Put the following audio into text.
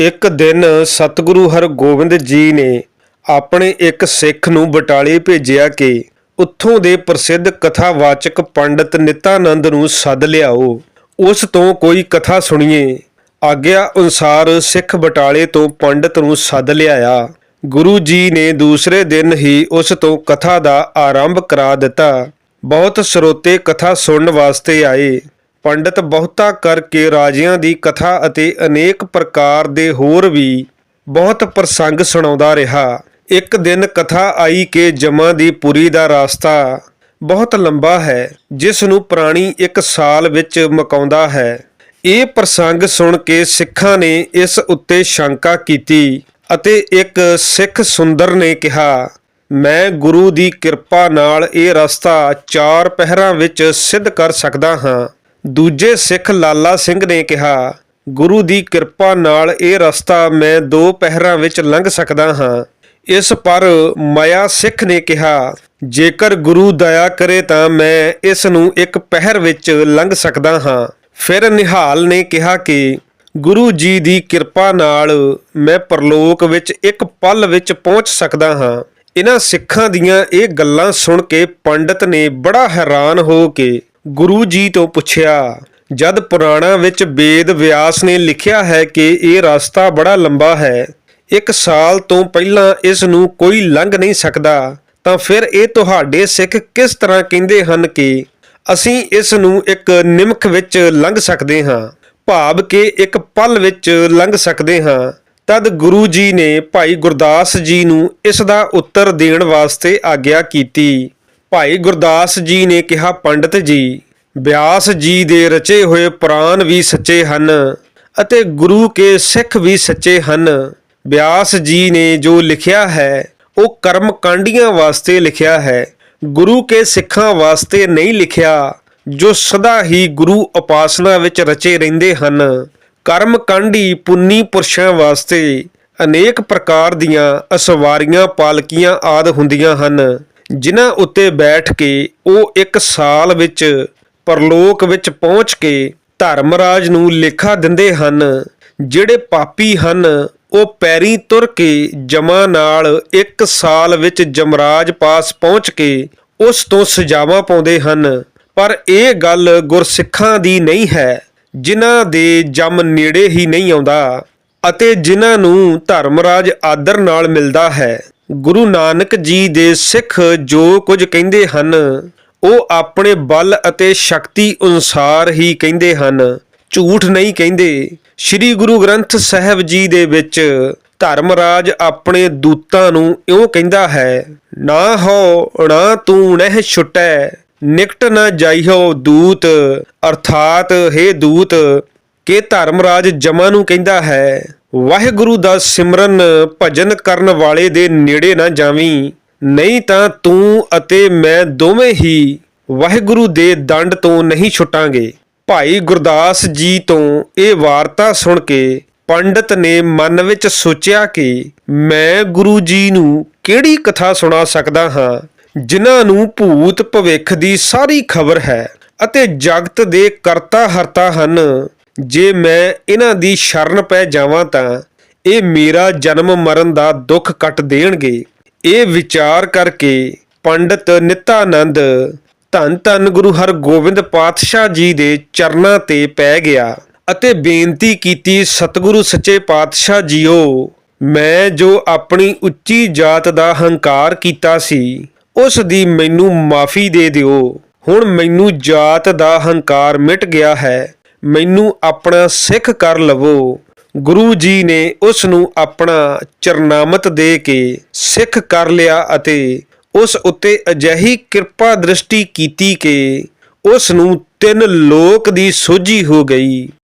ਇੱਕ ਦਿਨ ਸਤਿਗੁਰੂ ਹਰਗੋਬਿੰਦ ਜੀ ਨੇ ਆਪਣੇ ਇੱਕ ਸਿੱਖ ਨੂੰ ਬਟਾਲੇ ਭੇਜਿਆ ਕਿ ਉੱਥੋਂ ਦੇ ਪ੍ਰਸਿੱਧ ਕਥਾਵਾਚਕ ਪੰਡਤ ਨਿਤਾਨੰਦ ਨੂੰ ਸੱਦ ਲਿਆਓ। ਉਸ ਤੋਂ ਕੋਈ ਕਥਾ ਸੁਣੀਏ। ਆਗਿਆ ਅਨੁਸਾਰ ਸਿੱਖ ਬਟਾਲੇ ਤੋਂ ਪੰਡਤ ਨੂੰ ਸੱਦ ਲਿਆਇਆ। ਗੁਰੂ ਜੀ ਨੇ ਦੂਸਰੇ ਦਿਨ ਹੀ ਉਸ ਤੋਂ ਕਥਾ ਦਾ ਆਰੰਭ ਕਰਾ ਦਿੱਤਾ। ਬਹੁਤ ਸਰੋਤੇ ਕਥਾ ਸੁਣਨ ਵਾਸਤੇ ਆਏ। ਪੰਡਤ ਬਹੁਤਾ ਕਰਕੇ ਰਾਜਿਆਂ ਦੀ ਕਥਾ ਅਤੇ ਅਨੇਕ ਪ੍ਰਕਾਰ ਦੇ ਹੋਰ ਵੀ ਬਹੁਤ ਪ੍ਰਸੰਗ ਸੁਣਾਉਂਦਾ ਰਿਹਾ। ਇੱਕ ਦਿਨ ਕਥਾ ਆਈ ਕਿ ਜਮਾਂ ਦੀ ਪੁਰੀ ਦਾ ਰਾਸਤਾ ਬਹੁਤ ਲੰਬਾ ਹੈ, ਜਿਸ ਨੂੰ ਪ੍ਰਾਣੀ ਇੱਕ ਸਾਲ ਵਿੱਚ ਮਕਾਉਂਦਾ ਹੈ। ਇਹ ਪ੍ਰਸੰਗ ਸੁਣ ਕੇ ਸਿੱਖਾਂ ਨੇ ਇਸ ਉੱਤੇ ਸ਼ੰਕਾ ਕੀਤੀ ਅਤੇ ਇੱਕ ਸਿੱਖ ਸੁੰਦਰ ਨੇ ਕਿਹਾ, ਮੈਂ ਗੁਰੂ ਦੀ ਕਿਰਪਾ ਨਾਲ ਇਹ ਰਸਤਾ ਚਾਰ ਪਹਿਰਾਂ ਵਿੱਚ ਸਿੱਧ ਕਰ ਸਕਦਾ ਹਾਂ। ਦੂਜੇ ਸਿੱਖ ਲਾਲਾ ਸਿੰਘ ਨੇ ਕਿਹਾ, ਗੁਰੂ ਦੀ ਕਿਰਪਾ ਨਾਲ ਇਹ ਰਸਤਾ ਮੈਂ ਦੋ ਪਹਿਰਾਂ ਵਿੱਚ ਲੰਘ ਸਕਦਾ ਹਾਂ। ਇਸ ਪਰ ਮਾਇਆ ਸਿੱਖ ਨੇ ਕਿਹਾ, ਜੇਕਰ ਗੁਰੂ ਦਇਆ ਕਰੇ ਤਾਂ ਮੈਂ ਇਸ ਨੂੰ ਇੱਕ ਪਹਿਰ ਵਿੱਚ ਲੰਘ ਸਕਦਾ ਹਾਂ। ਫਿਰ ਨਿਹਾਲ ਨੇ ਕਿਹਾ ਕਿ, ਗੁਰੂ ਜੀ ਦੀ ਕਿਰਪਾ ਨਾਲ ਮੈਂ ਪਰਲੋਕ ਵਿੱਚ ਇੱਕ ਪਲ ਵਿੱਚ ਪਹੁੰਚ ਸਕਦਾ ਹਾਂ। ਇਹਨਾਂ ਸਿੱਖਾਂ ਦੀਆਂ ਇਹ ਗੱਲਾਂ ਸੁਣ ਕੇ ਪੰਡਤ ਨੇ ਬੜਾ ਹੈਰਾਨ ਹੋ ਕੇ ਗੁਰੂ ਜੀ ਤੋਂ ਪੁੱਛਿਆ, ਜਦ ਪੁਰਾਣਾ ਵਿੱਚ ਵੇਦ ਵਿਆਸ ਨੇ ਲਿਖਿਆ ਹੈ ਕਿ ਇਹ ਰਸਤਾ ਬੜਾ ਲੰਬਾ ਹੈ, ਇੱਕ ਸਾਲ ਤੋਂ ਪਹਿਲਾਂ ਇਸ ਨੂੰ ਕੋਈ ਲੰਘ ਨਹੀਂ ਸਕਦਾ, ਤਾਂ ਫਿਰ ਇਹ ਤੁਹਾਡੇ ਸਿੱਖ ਕਿਸ ਤਰ੍ਹਾਂ ਕਹਿੰਦੇ ਹਨ ਕਿ ਅਸੀਂ ਇਸ ਨੂੰ ਇੱਕ ਨਿਮਖ ਵਿੱਚ ਲੰਘ ਸਕਦੇ ਹਾਂ, ਭਾਵ ਕਿ ਇੱਕ ਪਲ ਵਿੱਚ ਲੰਘ ਸਕਦੇ ਹਾਂ। ਤਦ ਗੁਰੂ ਜੀ ਨੇ ਭਾਈ ਗੁਰਦਾਸ ਜੀ ਨੂੰ ਇਸ ਦਾ ਉੱਤਰ ਦੇਣ ਵਾਸਤੇ ਆਗਿਆ ਕੀਤੀ। ਭਾਈ ਗੁਰਦਾਸ ਜੀ ਨੇ ਕਿਹਾ, ਪੰਡਤ ਜੀ, ਬਿਆਸ ਜੀ ਦੇ ਰਚੇ ਹੋਏ ਪੁਰਾਣ ਵੀ ਸੱਚੇ ਹਨ ਅਤੇ ਗੁਰੂ ਕੇ ਸਿੱਖ ਵੀ ਸੱਚੇ ਹਨ। ਬਿਆਸ ਜੀ ਨੇ ਜੋ ਲਿਖਿਆ ਹੈ, ਉਹ ਕਰਮ ਕਾਂਡੀਆਂ ਵਾਸਤੇ ਲਿਖਿਆ ਹੈ, ਗੁਰੂ ਕੇ ਸਿੱਖਾਂ ਵਾਸਤੇ ਨਹੀਂ ਲਿਖਿਆ, ਜੋ ਸਦਾ ਹੀ ਗੁਰੂ ਉਪਾਸਨਾ ਵਿੱਚ ਰਚੇ ਰਹਿੰਦੇ ਹਨ। ਕਰਮ ਕਾਂਡੀ ਪੁੰਨੀ ਪੁਰਸ਼ਾਂ ਵਾਸਤੇ ਅਨੇਕ ਪ੍ਰਕਾਰ ਦੀਆਂ ਅਸਵਾਰੀਆਂ, ਪਾਲਕੀਆਂ ਆਦ ਹੁੰਦੀਆਂ ਹਨ। ਜਿਨ੍ਹਾਂ ਉੱਤੇ ਬੈਠ ਕੇ ਉਹ ਇੱਕ ਸਾਲ ਵਿੱਚ ਪਰਲੋਕ ਵਿੱਚ ਪਹੁੰਚ ਕੇ ਧਰਮਰਾਜ ਨੂੰ ਲੇਖਾ ਦਿੰਦੇ ਹਨ, ਜਿਹੜੇ ਪਾਪੀ ਹਨ, ਉਹ ਪੈਰੀ ਤੁਰ ਕੇ ਜਮਾ ਨਾਲ ਇੱਕ ਸਾਲ ਵਿੱਚ ਜਮਰਾਜ ਪਾਸ ਪਹੁੰਚ ਕੇ ਉਸ ਤੋਂ ਸਜ਼ਾਵਾਂ ਪਾਉਂਦੇ ਹਨ। ਪਰ ਇਹ ਗੱਲ ਗੁਰਸਿੱਖਾਂ ਦੀ ਨਹੀਂ ਹੈ, ਜਿਨ੍ਹਾਂ ਦੇ ਜਮ ਨੇੜੇ ਹੀ ਨਹੀਂ ਆਉਂਦਾ ਅਤੇ ਜਿਨ੍ਹਾਂ ਨੂੰ ਧਰਮਰਾਜ ਆਦਰ ਨਾਲ ਮਿਲਦਾ ਹੈ। ਗੁਰੂ ਨਾਨਕ ਜੀ ਦੇ ਸਿੱਖ ਜੋ ਕੁਝ ਕਹਿੰਦੇ ਹਨ, ਉਹ ਆਪਣੇ ਬਲ ਅਤੇ ਸ਼ਕਤੀ ਅਨੁਸਾਰ ਹੀ ਕਹਿੰਦੇ ਹਨ। ਝੂਠ ਨਹੀਂ ਕਹਿੰਦੇ। ਸ੍ਰੀ ਗੁਰੂ ਗ੍ਰੰਥ ਸਾਹਿਬ ਜੀ ਦੇ ਵਿੱਚ ਧਰਮਰਾਜ ਆਪਣੇ ਦੂਤਾਂ ਨੂੰ ਇਉਂ ਕਹਿੰਦਾ ਹੈ, ਨਾ ਹੋ, ਨਾ ਤੂੰ ਨਹਿ ਛੁਟੈ। ਨਿਕਟ ਨਾ ਜਾਈਓ ਦੂਤ। ਅਰਥਾਤ हे ਦੂਤ, ਕਿ ਧਰਮਰਾਜ ਜਮਾ ਨੂੰ ਕਹਿੰਦਾ ਹੈ ਵਾਹਿਗੁਰੂ ਦਾ ਸਿਮਰਨ ਭਜਨ ਕਰਨ ਵਾਲੇ ਦੇ ਨੇੜੇ ਨਾ ਜਾਵੀਂ, ਨਹੀਂ ਤਾਂ ਤੂੰ ਅਤੇ ਮੈਂ ਦੋਵੇਂ ਹੀ ਵਾਹਿਗੁਰੂ ਦੇ ਦੰਡ ਤੋਂ ਨਹੀਂ ਛੁੱਟਾਂਗੇ। ਭਾਈ ਗੁਰਦਾਸ ਜੀ ਤੋਂ ਇਹ ਵਾਰਤਾ ਸੁਣ ਕੇ ਪੰਡਤ ਨੇ ਮਨ ਵਿੱਚ ਸੋਚਿਆ ਕਿ ਮੈਂ ਗੁਰੂ ਜੀ ਨੂੰ ਕਿਹੜੀ ਕਥਾ ਸੁਣਾ ਸਕਦਾ ਹਾਂ, ਜਿਨ੍ਹਾਂ ਨੂੰ ਭੂਤ ਭਵਿੱਖ ਦੀ ਸਾਰੀ ਖਬਰ ਹੈ ਅਤੇ ਜਗਤ ਦੇ ਕਰਤਾ ਹਰਤਾ ਹਨ। ਜੇ ਮੈਂ ਇਹਨਾਂ ਦੀ ਸ਼ਰਨ ਪੈ ਜਾਵਾਂ ਤਾਂ ਇਹ ਮੇਰਾ ਜਨਮ ਮਰਨ ਦਾ ਦੁੱਖ ਕੱਟ ਦੇਣਗੇ। ਇਹ ਵਿਚਾਰ ਕਰਕੇ ਪੰਡਤ ਨਿਤਾਨੰਦ ਧੰਨ ਧੰਨ ਗੁਰੂ ਹਰਗੋਬਿੰਦ ਪਾਤਸ਼ਾਹ ਜੀ ਦੇ ਚਰਨਾਂ ਤੇ ਪੈ ਗਿਆ ਅਤੇ ਬੇਨਤੀ ਕੀਤੀ, ਸਤਿਗੁਰੂ ਸੱਚੇ ਪਾਤਸ਼ਾਹ ਜੀਓ, ਮੈਂ ਜੋ ਆਪਣੀ ਉੱਚੀ ਜਾਤ ਦਾ ਹੰਕਾਰ ਕੀਤਾ ਸੀ, ਉਸ ਦੀ ਮੈਨੂੰ ਮਾਫੀ ਦੇ ਦਿਓ। ਹੁਣ ਮੈਨੂੰ ਜਾਤ ਦਾ ਹੰਕਾਰ ਮਿਟ ਗਿਆ ਹੈ। ਮੈਨੂੰ ਆਪਣਾ ਸਿੱਖ ਕਰ ਲਵੋ। ਗੁਰੂ ਜੀ ਨੇ ਉਸ ਨੂੰ ਆਪਣਾ ਚਰਨਾਮਤ ਦੇ ਕੇ ਸਿੱਖ ਕਰ ਲਿਆ ਅਤੇ ਉਸ ਉੱਤੇ ਅਜਿਹੀ ਕਿਰਪਾ ਦ੍ਰਿਸ਼ਟੀ ਕੀਤੀ ਕਿ ਉਸ ਨੂੰ ਤਿੰਨ ਲੋਕ ਦੀ ਸੋਝੀ ਹੋ ਗਈ।